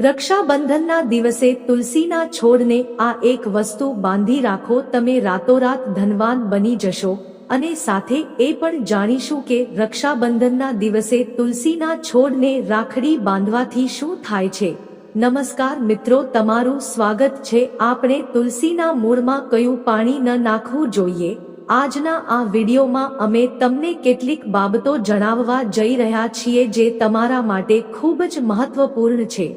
રક્ષાબંધનના દિવસે તુલસીના છોડને આ એક વસ્તુ બાંધી રાખો, તમે રાતોરાત ધનવાન બની જશો. અને સાથે એ પણ જાણીશું કે રક્ષાબંધનના દિવસે તુલસીના છોડને રાખડી બાંધવાથી શું થાય છે. નમસ્કાર મિત્રો, તમારું સ્વાગત છે. આપણે તુલસીના મૂળમાં કયું પાણી ન નાખવું જોઈએ? આજના આ વિડીયોમાં અમે તમને કેટલીક બાબતો જણાવવા જઈ રહ્યા છીએ જે તમારા માટે ખૂબ જ મહત્વપૂર્ણ છે.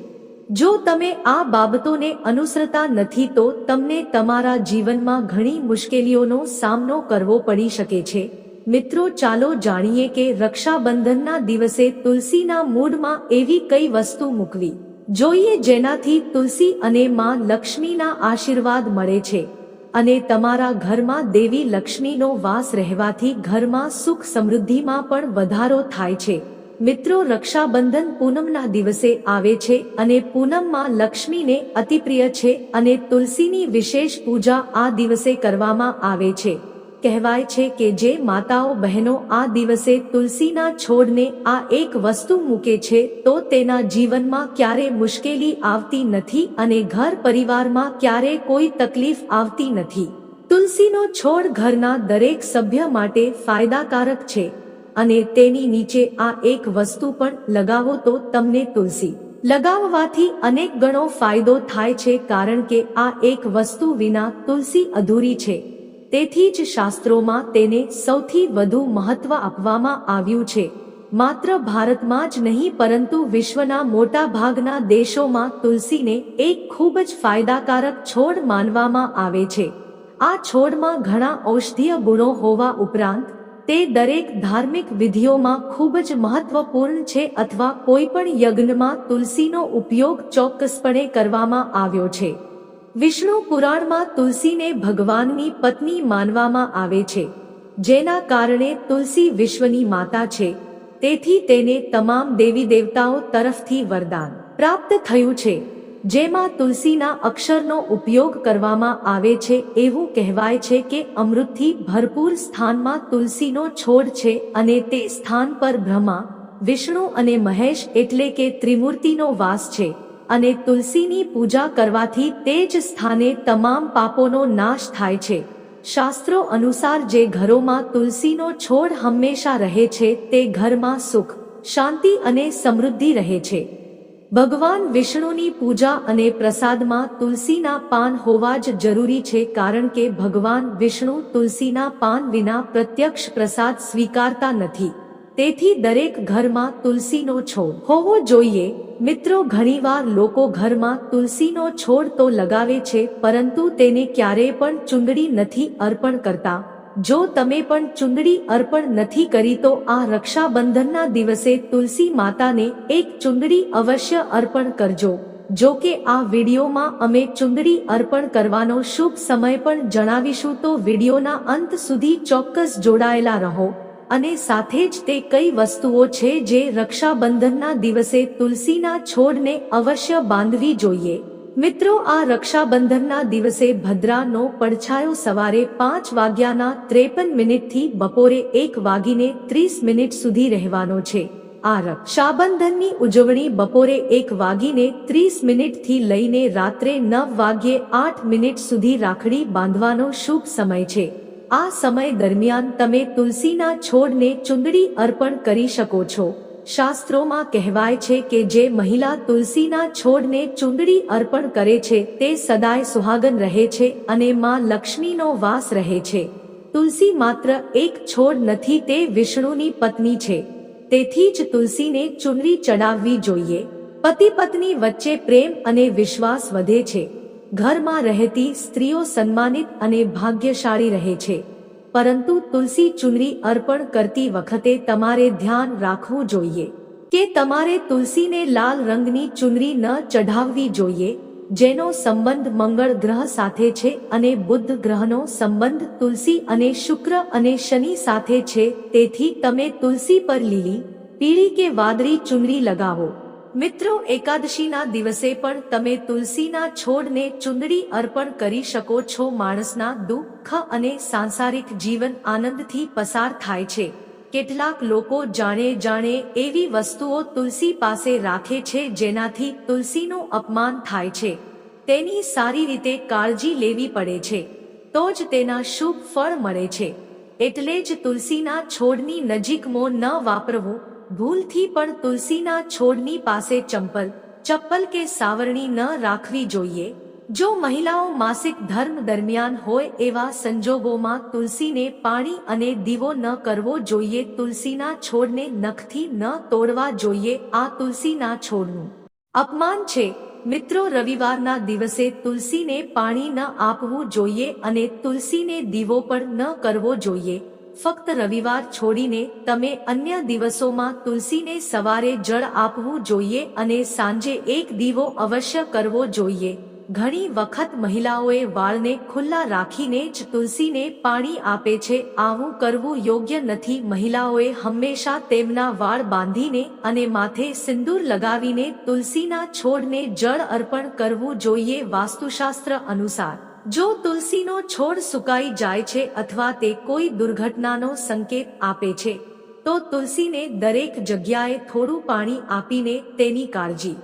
જો તમે આ બાબતોને અનુસરતા નથી તો તમને તમારા જીવનમાં ઘણી મુશ્કેલીઓનો સામનો કરવો પડી શકે છે. મિત્રો, ચાલો જાણીએ કે રક્ષાબંધનના દિવસે તુલસીના મૂળમાં એવી કઈ વસ્તુ મૂકવી? જોઈએ જેનાથી તુલસી અને માં લક્ષ્મીના આશીર્વાદ મળે છે. અને તમારા ઘરમાં દેવી લક્ષ્મીનો વાસ રહેવાથી ઘરમાં સુખ સમૃદ્ધિમાં પણ વધારો થાય છે. મિત્રો, રક્ષાબંધન પૂનમના દિવસે આવે છે અને પૂનમમાં લક્ષ્મીને અતિપ્રિય છે અને તુલસીની વિશેષ પૂજા આ દિવસે કરવામાં આવે છે. કહેવાય છે કે જે માતાઓ બહેનો આ દિવસે તુલસીના છોડને આ એક વસ્તુ મૂકે છે, તો તેના જીવનમાં ક્યારે મુશ્કેલી આવતી નથી અને ઘર પરિવારમાં ક્યારે કોઈ તકલીફ આવતી નથી. તુલસીનો છોડ ઘરના દરેક સભ્ય માટે ફાયદાકારક છે. અને તેની નીચે આ એક વસ્તુ પણ લગાવો તો તમને તુલસી. લગાવવાથી અનેક ગણો ફાયદો થાય છે કારણ કે આ એક વસ્તુ વિના તુલસી અધૂરી છે. તેથી જ શાસ્ત્રોમાં તેને સૌથી વધુ મહત્વ આપવામાં આવ્યું છે. માત્ર ભારતમાં જ નહીં, પરંતુ વિશ્વના મોટા ભાગના દેશોમાં તુલસીને એક ખૂબ જ ફાયદાકારક છોડ માનવામાં આવે છે. આ છોડમાં ઘણા ઔષધીય ગુણો હોવા ઉપરાંત તે દરેક ધાર્મિક વિધિઓમાં ખૂબ જ મહત્વપૂર્ણ છે અથવા કોઈ પણ યજ્ઞમાં તુલસીનો ઉપયોગ ચોક્કસપણે કરવામાં આવ્યો છે. વિષ્ણુ પુરાણમાં તુલસીને ભગવાનની પત્ની માનવામાં આવે છે, જેના કારણે તુલસી વિશ્વની માતા છે. તેથી તેને તમામ દેવી દેવતાઓ તરફથી વરદાન પ્રાપ્ત થયું છે. જેમાં તુલસીના અક્ષરનો ઉપયોગ કરવામાં આવે છે, એવું કહેવાય છે કે અમૃતથી ભરપૂર સ્થાનમાં તુલસીનો છોડ છે અને તે સ્થાન પર બ્રહ્મા, વિષ્ણુ અને મહેશ એટલે કે ત્રિમૂર્તિનો વાસ છે અને તુલસીની પૂજા કરવાથી તે જ સ્થાને તમામ પાપોનો નાશ થાય છે. શાસ્ત્રો અનુસાર જે ઘરોમાં તુલસીનો છોડ હંમેશા રહે છે, તે ઘરમાં સુખ, શાંતિ અને સમૃદ્ધિ રહે છે. ભગવાન વિષ્ણુની પૂજા અને પ્રસાદમાં તુલસીના પાન હોવા જ જરૂરી છે કારણ કે ભગવાન વિષ્ણુ તુલસીના પાન વિના પ્રત્યક્ષ પ્રસાદ સ્વીકારતા નથી. તેથી દરેક ઘરમાં તુલસીનો છોડ હોવો જોઈએ. મિત્રો, ઘણીવાર લોકો ઘરમાં તુલસીનો છોડ તો લગાવે છે, પરંતુ તેને ક્યારેય પણ ચુંદડી નથી અર્પણ કરતા. જો તમે પણ ચુંદડી અર્પણ નથી કરી તો આ રક્ષાબંધનના દિવસે તુલસી માતાને એક ચુંદડી અવશ્ય અર્પણ કરજો. જો કે આ વિડીયોમાં અમે ચુંદડી અર્પણ કરવાનો શુભ સમય પણ જણાવીશું તો વિડીયોના અંત સુધી ચોક્કસ જોડાયેલા રહો. અને સાથે જ તે કઈ વસ્તુઓ છે જે રક્ષાબંધનના દિવસે તુલસીના છોડને અવશ્ય બાંધવી જોઈએ? મિત્રો, આ રક્ષાબંધનના દિવસે ભદ્રાનો પડછાયો સવારે પાંચ વાગ્યાના ત્રેપન મિનિટથી બપોરે એક વાગીને ત્રીસ મિનિટ સુધી રહેવાનો છે. આ રક્ષાબંધનની ઉજવણી બપોરે એક વાગીને ત્રીસ મિનિટથી લઈને રાત્રે નવ વાગ્યે આઠ મિનિટ સુધી રાખડી બાંધવાનો શુભ સમય છે. આ સમય દરમિયાન તમે તુલસીના છોડને ચુંદડી અર્પણ કરી શકો છો. શાસ્ત્રોમાં કહેવાય છે કે જે મહિલા તુલસીના છોડને ચૂંદડી અર્પણ કરે છે, તે સદાય સુહાગન રહે છે અને માં લક્ષ્મીનો વાસ રહે છે. તુલસી માત્ર એક છોડ નથી, તે વિષ્ણુની પત્ની છે. તેથી જ તુલસીને ચુંદડી ચડાવવી જોઈએ. પતિ પત્ની વચ્ચે પ્રેમ અને વિશ્વાસ વધે છે. ઘરમાં રહેતી સ્ત્રીઓ સન્માનિત અને ભાગ્યશાળી રહે છે. પરંતુ તુલસી ચુનરી અર્પણ કરતી વખતે તમારે ધ્યાન રાખવું જોઈએ કે તમારે તુલસીને લાલ રંગની ચુનરી ન ચઢાવવી જોઈએ, જેનો સંબંધ મંગળ ગ્રહ સાથે છે અને બુદ્ધ ગ્રહનો સંબંધ તુલસી અને શુક્ર અને શનિ સાથે છે. તેથી તમે તુલસી પર લીલી, પીળી કે વાદળી ચુનરી લગાવો. મિત્રો, એકાદશીના દિવસે પણ તમે તુલસીના છોડને ચુંદડી અર્પણ કરી શકો છો. માણસના દુઃખ અને સાંસારિક જીવન આનંદથી પસાર થાય છે. કેટલાક લોકો જાણે જાણે એવી વસ્તુઓ તુલસી પાસે રાખે છે જેનાથી તુલસીનું અપમાન થાય છે. તેની સારી રીતે કાળજી લેવી પડે છે. તો જ તેના શુભ ફળ મળે છે. એટલે જ તુલસીના છોડની નજીકમાં ન વાપરવું ભૂલથી પણ તુલસીના છોડની પાસે ચંપલ, ચપ્પલ કે સાવરણી ન રાખવી જોઈએ. જો મહિલાઓ માસિક ધર્મ દરમિયાન હોય એવા સંજોગોમાં તુલસીને પાણી અને દીવો ન કરવો જોઈએ, તુલસીના છોડને નખથી ન તોડવા જોઈએ આ તુલસીના છોડનું. અપમાન છે. મિત્રો, રવિવારના દિવસે તુલસીને પાણી ન આપવું જોઈએ અને તુલસીને દીવો પણ ન કરવો જોઈએ. ફક્ત રવિવાર છોડીને તમે અન્ય દિવસોમાં તુલસીને સવારે જળ આપવું જોઈએ અને સાંજે એક દીવો અવશ્ય કરવો જોઈએ. ઘણી વખત મહિલાઓએ વાળને ખુલ્લા રાખીને જ તુલસીને પાણી આપે છે. આવું કરવું યોગ્ય નથી. મહિલાઓએ હંમેશા તેમના વાળ બાંધીને અને માથે સિંદૂર લગાવીને તુલસીના છોડને જળ અર્પણ કરવું જોઈએ. વાસ્તુશાસ્ત્ર અનુસાર જો તુલસીનો છોડ સુકાઈ જાય છે અથવા તે કોઈ દુર્ઘટનાનો સંકેત આપે છે, તો તુલસીને દરેક જગ્યાએ થોડું પાણી આપીને તેની કાળજી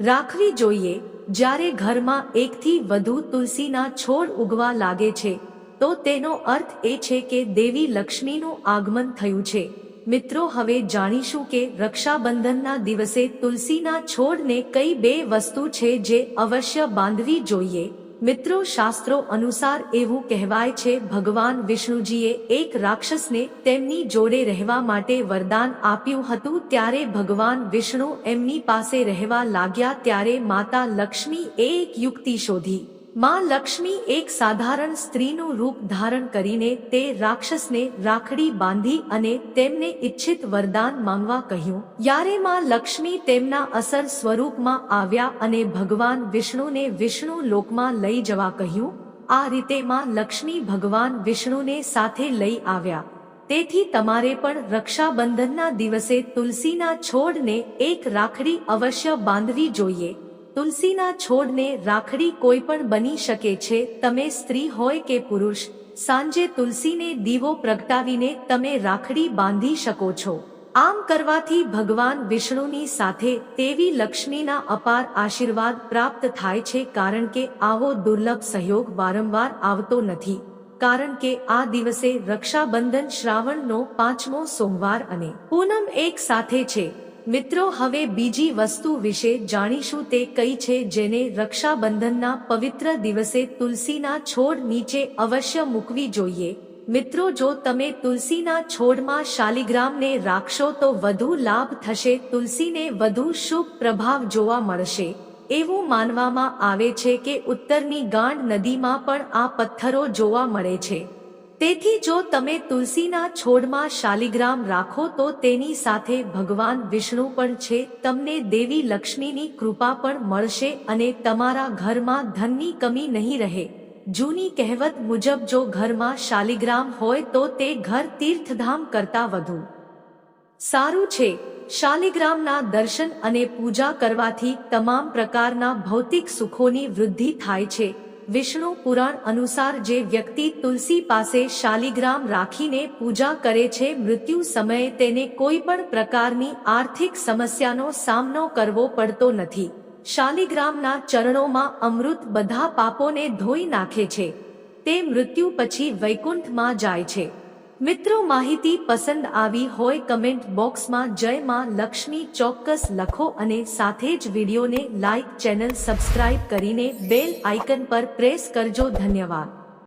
રાખવી જોઈએ. જ્યારે ઘરમાં એકથી વધુ તુલસીના છોડ ઉગવા લાગે છે, તો તેનો અર્થ એ છે કે દેવી લક્ષ્મીનું આગમન થયું છે. મિત્રો, હવે જાણીશું કે રક્ષાબંધનના દિવસે તુલસીના છોડને કઈ બે વસ્તુ છે જે અવશ્ય બાંધવી જોઈએ. મિત્રો, શાસ્ત્રો અનુસાર એવું કહેવાય છે, ભગવાન વિષ્ણુજીએ એક રાક્ષસને તેમની જોડે રહેવા માટે વરદાન આપ્યું હતું. ત્યારે ભગવાન વિષ્ણુ એમની પાસે રહેવા લાગ્યા, ત્યારે માતા લક્ષ્મી એક યુક્તિ શોધી. માં લક્ષ્મી એક સાધારણ સ્ત્રીનું રૂપ ધારણ કરીને તે રાક્ષસને રાખડી બાંધી અને તેમને ઈચ્છિત વરદાન માંગવા કહ્યું. યારે માં લક્ષ્મી તેમના અસર સ્વરૂપમાં આવ્યા અને ભગવાન વિષ્ણુને વિષ્ણુ લોકમાં લઈ જવા કહ્યું, આ રીતે માં લક્ષ્મી ભગવાન વિષ્ણુને સાથે લઈ આવ્યા. તેથી તમારે પણ રક્ષાબંધનના દિવસે તુલસીના છોડને એક રાખડી અવશ્ય બાંધવી જોઈએ. તુલસીના છોડને રાખડી કોઈ પણ બની શકે છે, તમે સ્ત્રી હોય કે પુરુષ, સાંજે તુલસીને દીવો પ્રગટાવીને તમે રાખડી બાંધી શકો છો. આમ કરવાથી ભગવાન વિષ્ણુની સાથે તેવી લક્ષ્મીના અપાર આશીર્વાદ પ્રાપ્ત થાય છે, કારણ કે આવો દુર્લભ સહયોગ વારંવાર આવતો નથી. કારણ કે આ દિવસે રક્ષાબંધન શ્રાવણનો પાંચમો સોમવાર અને પૂનમ એક સાથે છે. મિત્રો, હવે બીજી વસ્તુ વિશે જાણીશું તે કઈ છે જેને રક્ષાબંધનના પવિત્ર દિવસે તુલસીના છોડ નીચે અવશ્ય મૂકવી જોઈએ. મિત્રો, જો તમે તુલસીના છોડમાં શાલિગ્રામને રાખશો તો વધુ લાભ થશે. તુલસીને વધુ શુભ પ્રભાવ જોવા મળશે. એવું માનવામાં આવે છે કે ઉત્તરની ગાંડ નદીમાં પણ આ પથ્થરો જોવા મળે છે. તેથી જો તમે તુલસીના છોડમાં શાલિગ્રામ રાખો તો તેની સાથે ભગવાન વિષ્ણુ પણ છે, તમને દેવી લક્ષ્મીની કૃપા પણ મળશે અને તમારા ઘરમાં ધનની કમી નહીં રહે. જૂની કહેવત મુજબ જો ઘરમાં શાલિગ્રામ હોય તો તે ઘર તીર્થધામ કરતા વધુ. સારું છે, શાલિગ્રામના દર્શન અને પૂજા કરવાથી તમામ પ્રકારના ભૌતિક સુખોની વૃદ્ધિ થાય છે. વિષ્ણુ પુરાણ અનુસાર જે વ્યક્તિ તુલસી પાસે શાલિગ્રામ રાખીને પૂજા કરે છે, મૃત્યુ સમયે તેને કોઈ પણ પ્રકારની આર્થિક સમસ્યાનો સામનો કરવો પડતો નથી. શાલિગ્રામના ચરણોમાં અમૃત બધા પાપોને ધોઈ નાખે છે. તે મૃત્યુ પછી વૈકુંઠમાં જાય છે. મિત્રો, માહિતી પસંદ આવી હોય કમેન્ટ બોક્સમાં જય માં લક્ષ્મી ચોક્કસ લખો અને સાથે જ વિડીયોને લાઈક, ચેનલ સબસ્ક્રાઇબ કરીને બેલ આઇકન પર પ્રેસ કરજો. ધન્યવાદ.